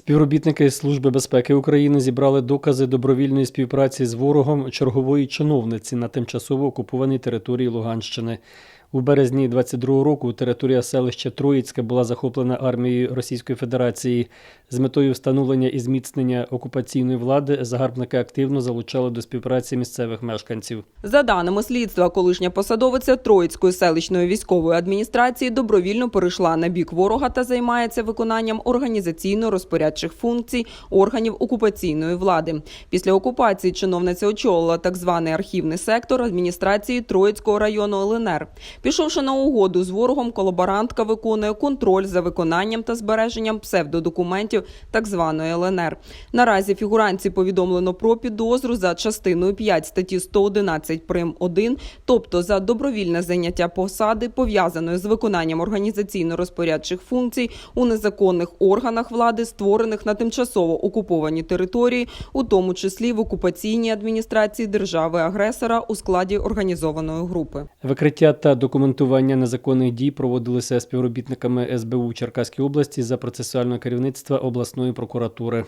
Співробітники Служби безпеки України зібрали докази добровільної співпраці з ворогом чергової чиновниці на тимчасово окупованій території Луганщини. У березні 22 року територія селища Троїцьке була захоплена армією Російської Федерації. З метою встановлення і зміцнення окупаційної влади загарбники активно залучали до співпраці місцевих мешканців. За даними слідства, колишня посадовиця Троїцької селищної військової адміністрації добровільно перейшла на бік ворога та займається виконанням організаційно-розпорядчих функцій органів окупаційної влади. Після окупації чиновниця очолила так званий архівний сектор адміністрації Троїцького району ЛНР. Пішовши на угоду з ворогом, колаборантка виконує контроль за виконанням та збереженням псевдодокументів так званої ЛНР. Наразі фігуранці повідомлено про підозру за частиною 5 статті 111 прим. 1, тобто за добровільне заняття посади, пов'язаної з виконанням організаційно-розпорядчих функцій у незаконних органах влади, створених на тимчасово окупованій території, у тому числі в окупаційній адміністрації держави-агресора у складі організованої групи. Викриття та документування незаконних дій проводилися співробітниками СБУ Черкаської області за процесуального керівництва обласної прокуратури.